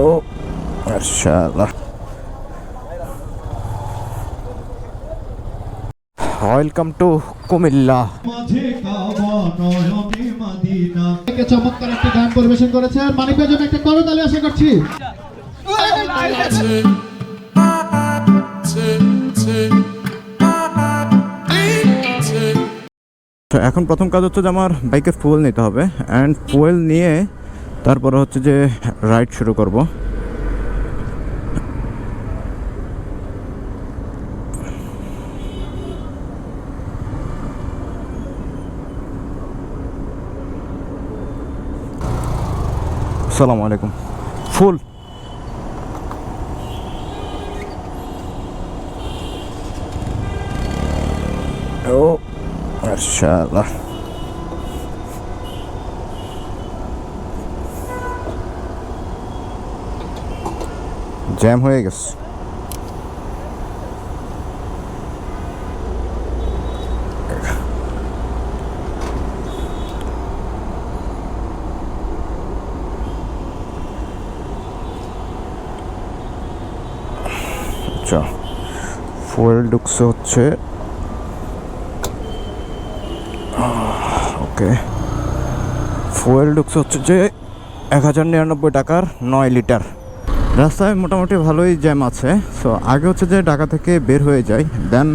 O welcome to Comilla চমৎকার একটি গান পরিবেশন করেছেন মানিকের জন্য একটা করতালি আশা করছি। তো এখন প্রথম কাজ হচ্ছে যে আমার বাইকে ফুয়েল নিতে হবে। অ্যান্ড ফুয়েল নিয়ে তারপরে হচ্ছে যে রাইড শুরু করব। আসসালামু আলাইকুম। ফুল। ও মাশাআল্লাহ। জ্যাম হয়ে গেছে। আচ্ছা ফুয়েল ঢুকছে হচ্ছে ওকে ফুয়েল ঢুকছে হচ্ছে যে এক হাজার নিরানব্বই টাকার নয় লিটার। রাস্তায় মোটামুটি ভালোই জ্যাম আছে। সো আগে হচ্ছে যে ঢাকা থেকে বের হয়ে যাই দেন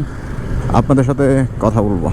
আপনাদের সাথে কথা বলব।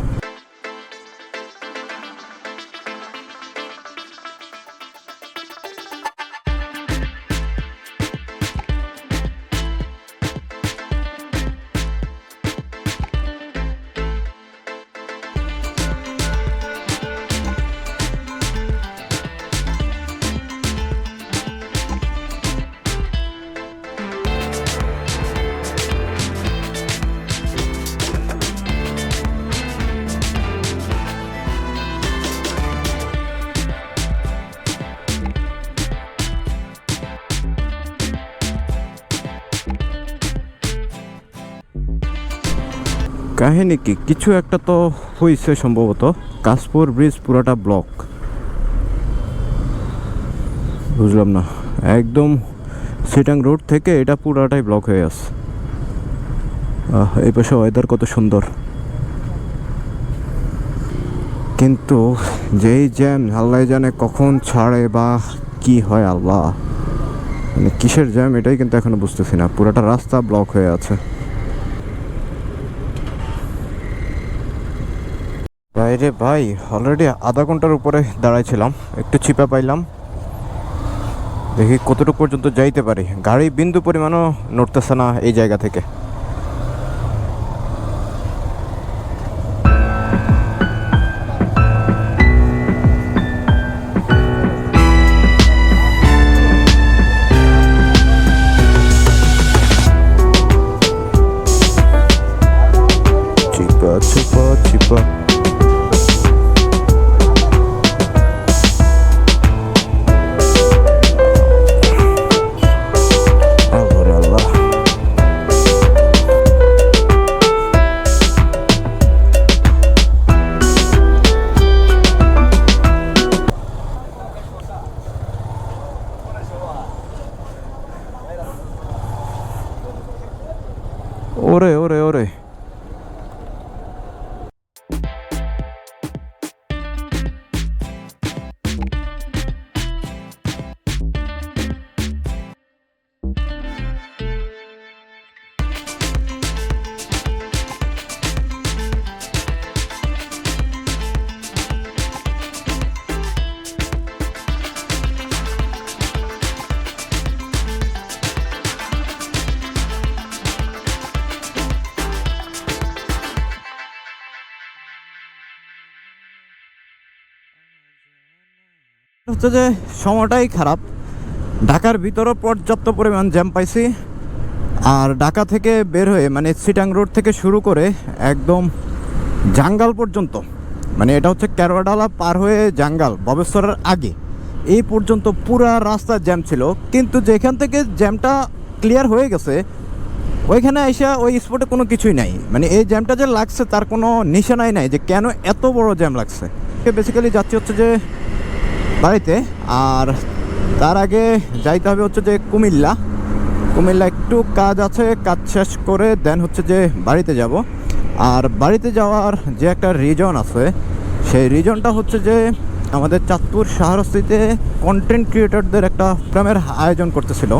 কাহিনী কি? কিছু একটা তো হয়েছে সম্ভবত। কাশপুর ব্রিজ পুরাটা ব্লক। বুঝলাম না। একদম সিটাং রোড থেকে এটা পুরাটাই ব্লক হয়ে আছে। এই পাশে ওয়েদার কত সুন্দর। কিন্তু যেই জ্যাম, আল্লাহ জানে কখন ছাড়ে বা কি হয় আল্লাহ। মানে কিসের জ্যাম এটাই কিন্তু এখনও বুঝতেছি না। পুরাটা রাস্তা ব্লক হয়ে আছে। বাইরে ভাই অলরেডি আধা ঘণ্টার উপরে দাঁড়াইছিলাম, একটু ছিপা পাইলাম। দেখি কতটুকু পর্যন্ত যাইতে পারি। গাড়ি বিন্দু পরিমাণও নড়তেছে না এই জায়গা থেকে। ওরে ওরে ওরে হচ্ছে যে সময়টাই খারাপ। ঢাকার ভিতরও পর্যাপ্ত পরিমাণ জ্যাম পাইছি। আর ঢাকা থেকে বের হয়ে মানে সিটাং রোড থেকে শুরু করে একদম জাঙ্গাল পর্যন্ত মানে এটা হচ্ছে ক্যারোয়াডালা পার হয়ে জাঙ্গাল ববেশ্বরের আগে, এই পর্যন্ত পুরা রাস্তা জ্যাম ছিল। কিন্তু যেখান থেকে জ্যামটা ক্লিয়ার হয়ে গেছে, ওইখানে এসে ওই স্পটে কোনো কিছুই নাই। মানে এই জ্যামটা যে লাগছে, তার কোনো নিশানাই নাই যে কেন এত বড় জ্যাম লাগছে। বেসিক্যালি যাচ্ছি হচ্ছে যে বাড়িতে। আর তার আগে যাইতে হবে হচ্ছে যে কুমিল্লা। কুমিল্লা একটু কাজ আছে, কাজ শেষ করে দেন হচ্ছে যে বাড়িতে যাব। আর বাড়িতে যাওয়ার যে একটা রিজন আছে, সেই রিজনটা হচ্ছে যে আমাদের চাঁদপুর শাহরস্তিতে কন্টেন্ট ক্রিয়েটরদের একটা প্রোগ্রামের আয়োজন করতেছিল।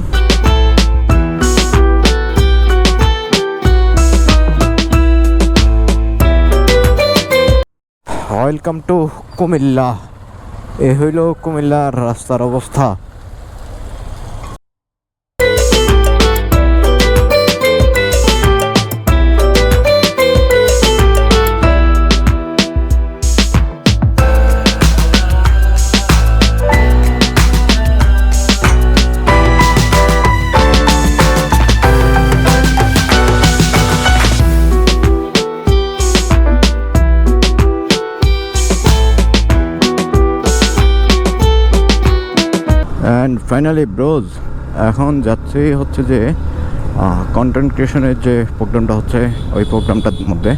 Welcome to Comilla. এ হইল কুমিল্লার রাস্তার অবস্থা। অ্যান্ড ফাইনালি ব্রোজ এখন যাচ্ছি হচ্ছে যে কন্টেন্ট ক্রিয়েশনের যে প্রোগ্রামটা হচ্ছে, ওই প্রোগ্রামটার মধ্যে।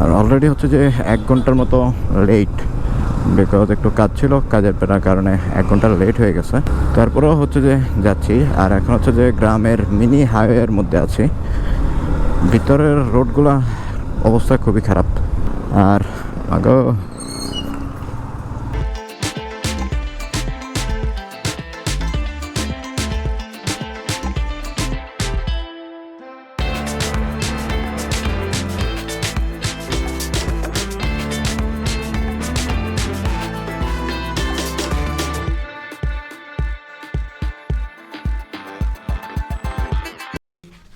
আর অলরেডি হচ্ছে যে এক ঘণ্টার মতো লেট বিকজ একটু কাজ ছিল, কাজের পেরার কারণে এক ঘণ্টা লেট হয়ে গেছে। তারপরেও হচ্ছে যে যাচ্ছি, আর এখন হচ্ছে যে গ্রামের মিনি হাইওয়ের মধ্যে আছি। ভিতরের রোডগুলা অবস্থা খুবই খারাপ। আর আগো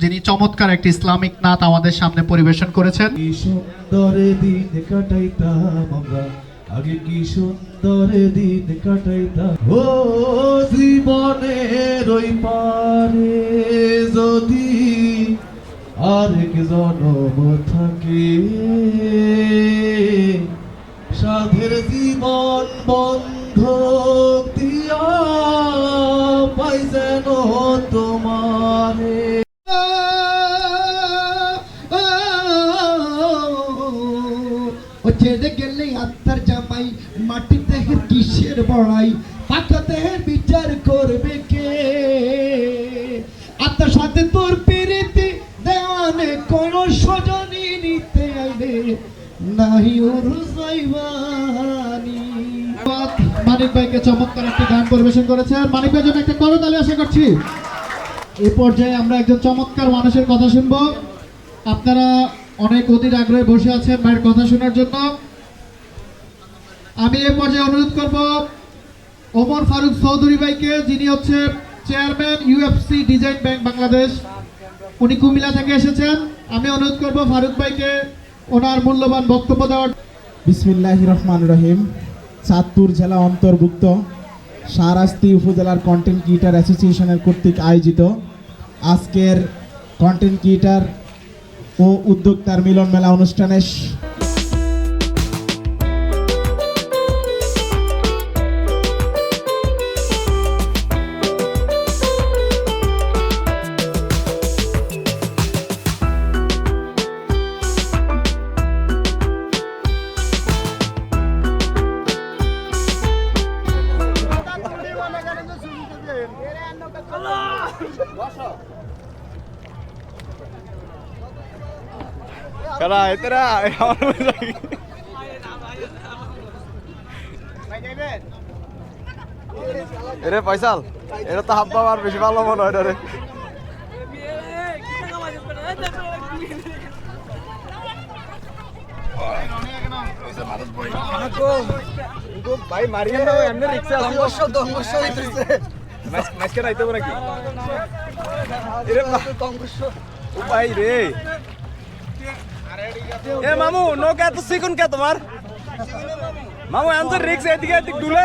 যিনি চমৎকার একটি ইসলামিক নাত আমাদের সামনে পরিবেশন করেছেন। সুন্দর দিন কাটাইতাম আমরা, আগে কি সুন্দর দিন কাটাইতাম। ও জীবনের ওই পারে যদি আরেক জনম থাকে, সাধের জীবন বন্ধ দিয়া পাই যেন তোমারে। আত্মার জামাই, মাটিতে কিসের বড়াই পাকাতে বিচার করবে কে? আত্মার সাথে তোর পিরিতি দেওয়ানে কোন সজনী নিতে আইলে নাহি ওর সাইবানি মানিক ভাইকে চমৎকার একটি গান পরিবেশন করেছেন। মানিক ভাইয়ের জন্য একটা করতালি আশা করছি। এই পর্যায়ে আমরা একজন চমৎকার মানুষের কথা শুনব। আপনারা অনেক অধীর আগ্রহে বসে আছেন ভাইয়ের কথা শোনার জন্য। আমি এই পর্যায়ে অনুরোধ করব ওমর ফারুক চৌধুরী ভাইকে, যিনি হচ্ছে chairman UFC design bank Bangladesh, উনি কুমিল্লা থেকে এসেছেন। আমি অনুরোধ করব ফারুক ভাইকে ওনার মূল্যবান বক্তব্য দেওয়ার। বিসমিল্লাহ রহমান রহিম। চাঁদপুর জেলা অন্তর্ভুক্ত, সারাস্তি উপজেলার কন্টেন্ট ক্রিয়েটার অ্যাসোসিয়েশনের কর্তৃক আয়োজিত আজকের কন্টেন্ট ক্রিয়েটার ও উদ্যোক্তার মিলন মেলা অনুষ্ঠানে কারা এতরা এরে পয়সাল এটা তো হাব্বা আর বেশি ভালো মনে হয় রে ভাই মারিয়ে দাও এমনি রিক্সা দশ দশ হইতেছে মাসকে রাইতে নাকি এরে ও ভাই রে এ মামু নৌকা এত সিকুন কে তোমার? মামু আনসার রিক্স এদিকে এদিক ডুলে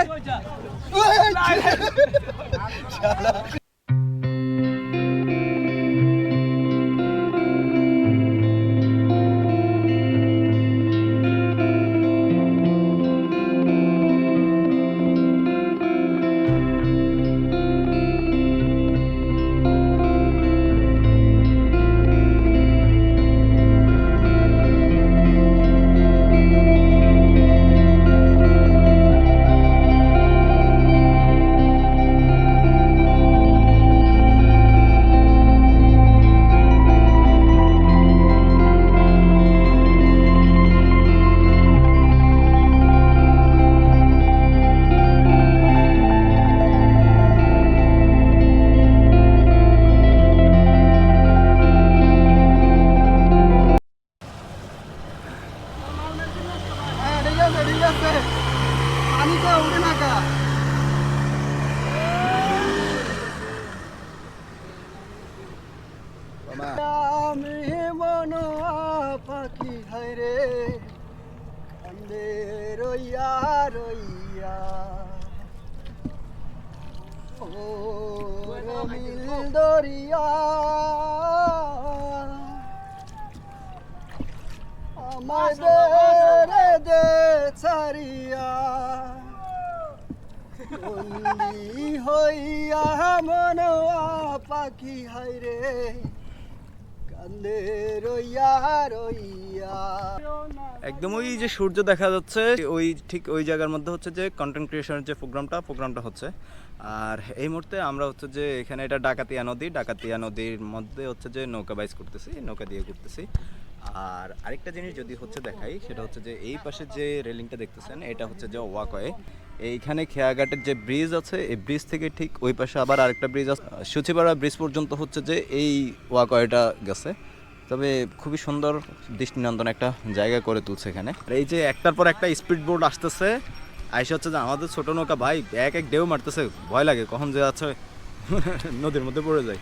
রইয়া। ও রমিল দরিয়া। আমাদের দে ছাড়িয়া। হইয়া মন পাখি হায় একদম ওই যে সূর্য দেখা যাচ্ছে, ওই ঠিক ওই জায়গার মধ্যে হচ্ছে যে কন্টেন্ট ক্রিয়েশনের যে প্রোগ্রামটা প্রোগ্রামটা হচ্ছে। আর এই মুহূর্তে আমরা হচ্ছে যে এখানে এটা ডাকাতিয়া নদী, ডাকাতিয়া নদীর মধ্যে হচ্ছে যে নৌকা বাইস করতেছি, নৌকা দিয়ে ঘুরতেছি। আর আরেকটা জিনিস যদি হচ্ছে দেখাই, সেটা হচ্ছে যে এই পাশে যে রেলিংটা দেখতেছেন, এটা হচ্ছে যে ওয়াকওয়ে। এইখানে খেয়াঘাটের যে ব্রিজ আছে, এই ব্রিজ থেকে ঠিক ওই পাশে আবার আরেকটা ব্রিজ আছে। সূচিপাড়া ব্রিজ পর্যন্ত হচ্ছে যে এই ওয়াকওয়েটা গেছে। তবে খুবই সুন্দর দৃষ্টিনন্দন একটা জায়গা করে তুলছে এখানে। এই যে একটার পর একটা স্পিড বোর্ড আসতেছে, আইসা হচ্ছে যে আমাদের ছোট নৌকা, ভাই, এক এক ঢেউ মারতেছে, ভয় লাগে, কখন যে আছে, নদীর মধ্যে পড়ে যায়।